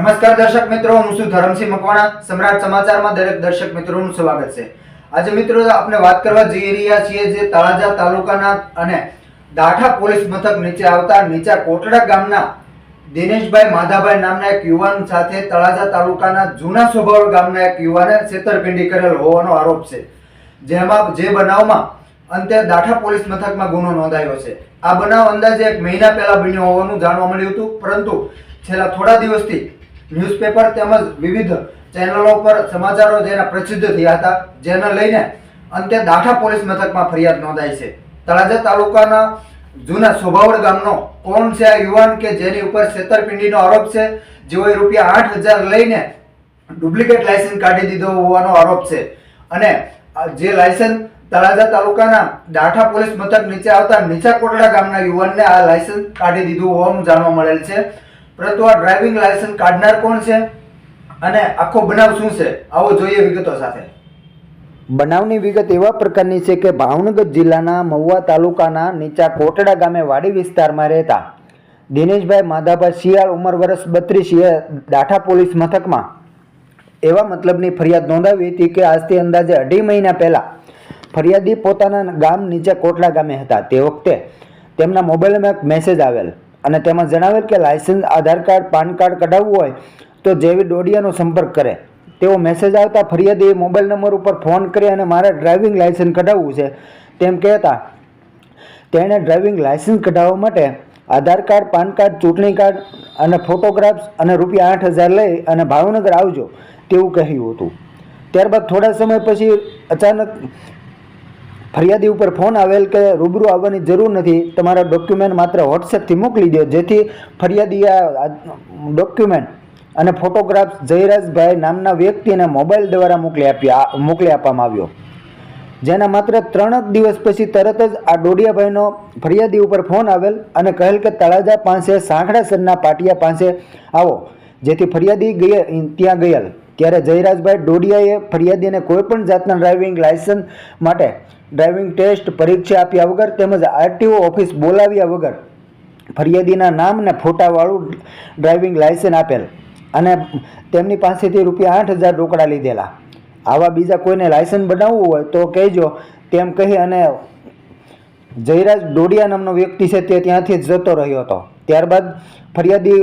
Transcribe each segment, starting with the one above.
નમસ્કાર દર્શક મિત્રો, હું છું ધરમસિંહ મકવાણા. સમ્રાટ સમાચારમાં દરેક દર્શક મિત્રોનું સ્વાગત છે. આજે મિત્રો આપણે વાત કરવા જઈ રહ્યા છીએ જે તળાજા તાલુકાના અને દાઠા પોલીસ મથક નીચે આવતા નીચા કોટડા ગામના દિનેશભાઈ માધાભાઈ નામના એક યુવાન સાથે તળાજા તાલુકાના જૂના સોભાવડ ગામના એક યુવાને છેતરપિંડી કરેલ હોવાનો આરોપ છે. જેમાં જે બનાવમાં અંતે દાઠા પોલીસ મથકમાં ગુનો નોંધાયો છે. આ બનાવ અંદાજે એક મહિના પહેલા બન્યો હોવાનું જાણવા મળ્યું હતું, પરંતુ છેલ્લા થોડા દિવસથી ન્યૂઝપેપર તેમજ વિવિધ ચેનલો પર સમાચારો જેના પ્રસિદ્ધ થયા હતા, જેને લઈને અંતે દાઠા પોલીસ મથકમાં ફરિયાદ નોંધાઈ છે. તળાજા તાલુકાના જૂના સોભાવડ ગામનો કોણ છે આ યુવાન કે જેની ઉપર છેતરપિંડીનો આરોપ છે? જેઓએ રૂપિયા આઠ હજાર લઈને ડુપ્લિકેટ લાયસન્સ કાઢી દીધો હોવાનો આરોપ છે. અને જે લાયસન્સ તળાજા તાલુકાના દાઠા પોલીસ મથક નીચે આવતા નીચા કોટડા ગામના યુવાનને આ લાયસન્સ કાઢી દીધું હોવાનું જાણવા મળેલ છે. પરંતુ આ ડ્રાઇવિંગ લાયસન્સ કાઢનાર કોણ છે? અને આખો બનાવ શું છે? આવો જોઈએ વિગતો સાથે. બનાવની વિગત એવા પ્રકારની છે કે ભાવનગર જિલ્લાના મહુવા તાલુકાના નીચા કોટડા ગામે વાડી વિસ્તારમાં રહેતા દિનેશભાઈ માધાભાઈ શિયાળ ઉંમર વર્ષ બત્રીસ દાઠા પોલીસ મથકમાં એવા મતલબની ફરિયાદ નોંધાવી હતી કે આજથી અંદાજે અઢી મહિના પહેલાં ફરિયાદી પોતાના ગામ નીચે કોટડા ગામે હતા. તે વખતે તેમના મોબાઈલમાં એક મેસેજ આવેલ. અને તેમાં જણાવેલ કે licence, Aadhaar card, PAN card કઢાવવું હોય તો જેવી ડોડિયાનો સંપર્ક કરે. તેવો મેસેજ આવતા ફરિયાદીએ મોબાઈલ નંબર ઉપર ફોન કરી અને મારે ડ્રાઇવિંગ લાયસન્સ કઢાવવું છે. તેમ કહેતા, તેણે ડ્રાઇવિંગ લાયસન્સ કઢાવવા માટે આધાર કાર્ડ, પાન કાર્ડ, ચૂંટણી કાર્ડ અને ફોટોગ્રાફ્સ અને રૂપિયા આઠ હજાર લઈ અને ભાવનગર આવજો. તેવું કહ્યું હતું. ત્યારબાદ થોડા સમય પછી અચાનક ફરિયાદી ઉપર ફોન આવેલ કે રૂબરૂ આવવાની જરૂર નથી. તમારા ડોક્યુમેન્ટ માત્ર વોટ્સએપથી મોકલી દો, જેથી ફરિયાદી આ ડોક્યુમેન્ટ અને ફોટોગ્રાફ્સ જયરાજભાઈ નામના વ્યક્તિને મોબાઈલ દ્વારા મોકલી આપ્યા, મોકલી આપવામાં આવ્યો. જેના માત્ર ત્રણ જ દિવસ પછી તરત જ આ ડોડિયાભાઈનો ફરિયાદી ઉપર ફોન આવેલ અને કહેલ કે તળાજા પાસે સાંખડાસરના પાટિયા પાસે આવો, જેથી ફરિયાદી ગયા, ત્યાં ગયેલ. ત્યારે જયરાજભાઈ ડોડિયાએ ફરિયાદીને કોઈપણ જાતના ડ્રાઇવિંગ લાયસન્સ માટે ડ્રાઇવિંગ ટેસ્ટ પરીક્ષા આપ્યા વગર તેમજ આરટીઓ ઓફિસ બોલાવ્યા વગર ફરિયાદીના નામ અને ફોટાવાળું ડ્રાઇવિંગ લાયસન્સ આપેલ અને તેમની પાસેથી રૂપિયા આઠ હજાર રોકડા લીધેલા. આવા બીજા કોઈને લાયસન્સ બનાવવું હોય તો કહેજો, તેમ કહી અને જયરાજ ડોડિયા નામનો વ્યક્તિ છે તે ત્યાંથી જતો રહ્યો હતો. ત્યારબાદ ફરિયાદી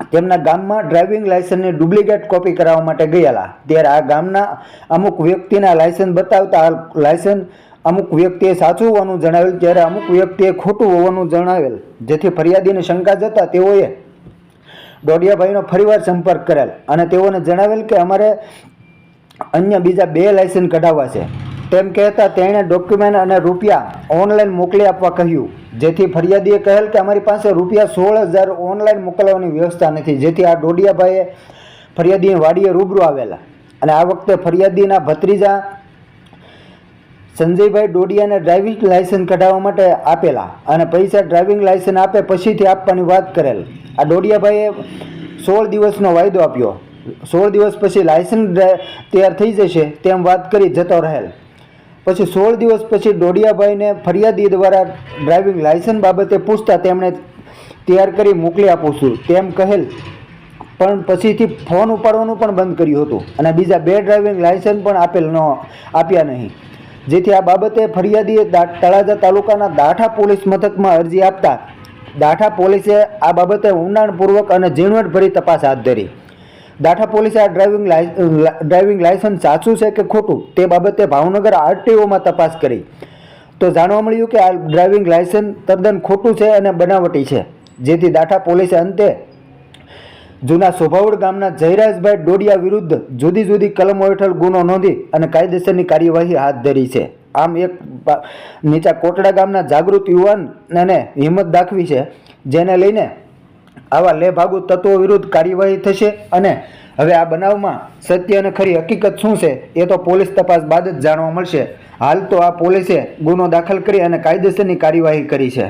તેમના ગામમાં ડ્રાઇવિંગ લાયસન્સની ડુપ્લિકેટ કોપી કરાવવા માટે ગયેલા. ત્યારે આ ગામના અમુક વ્યક્તિના લાયસન્સ બતાવતા લાયસન્સ અમુક વ્યક્તિએ સાચું હોવાનું જણાવેલ, ત્યારે અમુક વ્યક્તિએ ખોટું હોવાનું જણાવેલ. જેથી ફરિયાદીને શંકા જતા તેઓએ ડોડિયાભાઈનો ફરીવાર સંપર્ક કરેલ અને તેઓને જણાવેલ કે અમારે અન્ય બીજા બે લાયસન્સ કઢાવવા છે. તેમ કહેતા તેણે ડોક્યુમેન્ટ અને રૂપિયા ઓનલાઈન મોકલી આપવા કહ્યું. જેથી ફરિયાદીએ કહેલ કે અમારી પાસે રૂપિયા સોળ હજાર ઓનલાઈન મોકલવાની વ્યવસ્થા નથી. જેથી આ ડોડિયાભાઈએ ફરિયાદીએ વાડીએ રૂબરૂ આવેલા. અને આ વખતે ફરિયાદીના ભત્રીજા સંજયભાઈ ડોડિયાને ડ્રાઇવિંગ લાયસન્સ કઢાવવા માટે આપેલા અને પૈસા ડ્રાઇવિંગ લાયસન્સ આપે પછીથી આપવાની વાત કરેલ. આ ડોડિયાભાઈએ સોળ દિવસનો વાયદો આપ્યો. સોળ દિવસ પછી લાયસન્સ તૈયાર થઈ જશે તેમ વાત કરી જતો રહેલ. પછી સોળ દિવસ પછી ડોડિયાભાઈને ફરિયાદી દ્વારા ડ્રાઇવિંગ લાયસન્સ બાબતે પૂછતા તેમણે તૈયાર કરી મોકલી આપું છું. તેમ કહેલ. પણ પછીથી ફોન ઉપાડવાનું પણ બંધ કર્યું હતું અને બીજા બે ડ્રાઇવિંગ લાયસન્સ પણ આપેલ ન આપ્યા નહીં. જેથી આ બાબતે ફરિયાદીએ તળાજા તાલુકાના દાઠા પોલીસ મથકમાં અરજી આપતા દાઠા પોલીસે આ બાબતે ઊંડાણપૂર્વક અને ઝીણવટભરી તપાસ હાથ ધરી. દાઠા પોલીસે આ ડ્રાઇવિંગ ડ્રાઇવિંગ લાયસન્સ સાચું છે કે ખોટું? તે બાબતે ભાવનગર આરટીઓમાં તપાસ કરી. તો જાણવા મળ્યું કે આ ડ્રાઇવિંગ લાયસન્સ તદ્દન ખોટું છે અને બનાવટી છે, જેથી દાઠા પોલીસે અંતે જૂના સોભાવડ ગામના જયરાજભાઈ ડોડિયા વિરુદ્ધ જુદી જુદી કલમો હેઠળ ગુનો નોંધી અને કાયદેસરની કાર્યવાહી હાથ ધરી છે. આમ એક નીચા કોટડા ગામના જાગૃત યુવાન અને હિંમત દાખવી છે, જેને લઈને આવા લેભાગુ તત્વો વિરુદ્ધ કાર્યવાહી થશે અને હવે આ બનાવમાં સત્ય અને ખરી હકીકત શું છે એ તો પોલીસ તપાસ બાદ જ જાણવા મળશે. હાલ તો આ પોલીસે ગુનો દાખલ કરી અને કાયદેસરની કાર્યવાહી કરી છે.